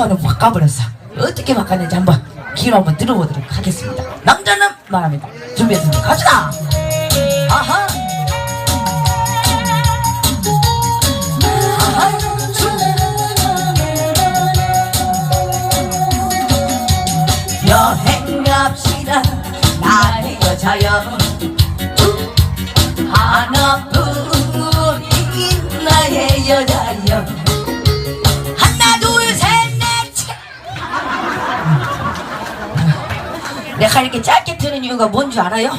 톤을 바꿔버렸어. 어떻게 바꿨는지 한번 기로 한번 들어보도록 하겠습니다. 남자는 말합니다. 준비했습니다. 갑시다. 아하. 여행 갑시다. 나의 여자여. 하나뿐인 나의 여자여. 내가 이렇게 짧게 트는 이유가 뭔 줄 알아요?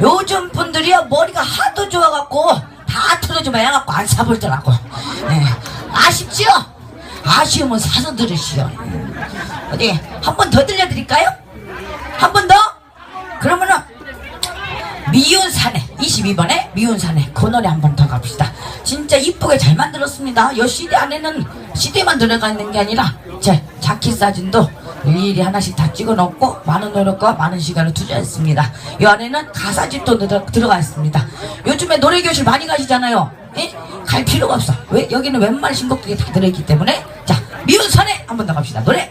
요즘 분들이요 머리가 하도 좋아갖고 다 틀어주면 해갖고 안 사볼더라고 네. 아쉽지요? 아쉬우면 사서 들으시오 어디 한 번 더 들려드릴까요? 한 번 더? 그러면은 미운 사내 22번에 미운 사내 그 노래 한 번 더 갑시다 진짜 이쁘게 잘 만들었습니다 요 CD 안에는 CD만 들어가 있는 게 아니라 제 자켓 사진도 일일이 하나씩 다 찍어 놓고 많은 노력과 많은 시간을 투자했습니다. 이 안에는 가사집도 들어, 들어가 있습니다. 요즘에 노래교실 많이 가시잖아요. 예? 갈 필요가 없어. 왜? 여기는 웬만한 신곡들이 다 들어있기 때문에. 자 미운 사내 한번 더 갑시다. 노래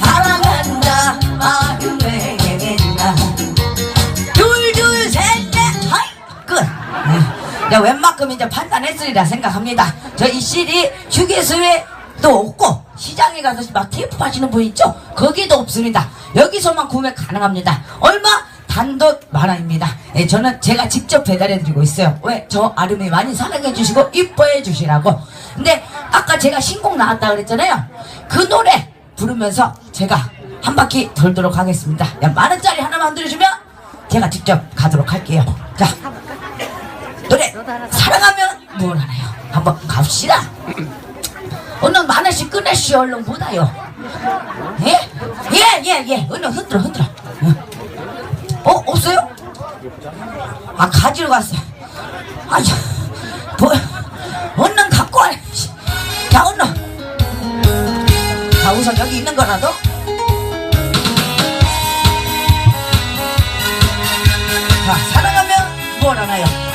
사랑한다 마음에 나 둘둘셋넷 하이! 끝. 야, 웬만큼 이제 판단했으리라 생각합니다. 저희 CD 휴게소에도 없고 시장에 가서 막 테이프 파시는 분 있죠? 거기도 없습니다. 여기서만 구매 가능합니다. 얼마? 단돈 만원입니다. 예, 저는 제가 직접 배달해드리고 있어요. 왜? 저 아름이 많이 사랑해주시고 이뻐해 주시라고. 근데 아까 제가 신곡 나왔다 그랬잖아요. 그 노래 부르면서 제가 한 바퀴 돌도록 하겠습니다. 야, 만 원짜리 하나만 들으시면 제가 직접 가도록 할게요. 자. 노래 사랑하면 뭘 하나요? 한번 갑시다. 얼른 만원씩 끊으시오 얼른 못와요 예? 예, 예, 예. 얼른 흔들어, 흔들어. 어, 없어요? 아, 가지러 갔어. 아야, 뭐, 얼른 갖고 와. 자, 얼른. 자, 우선 여기 있는 거라도. 자, 사랑하면 뭘 하나요? 어,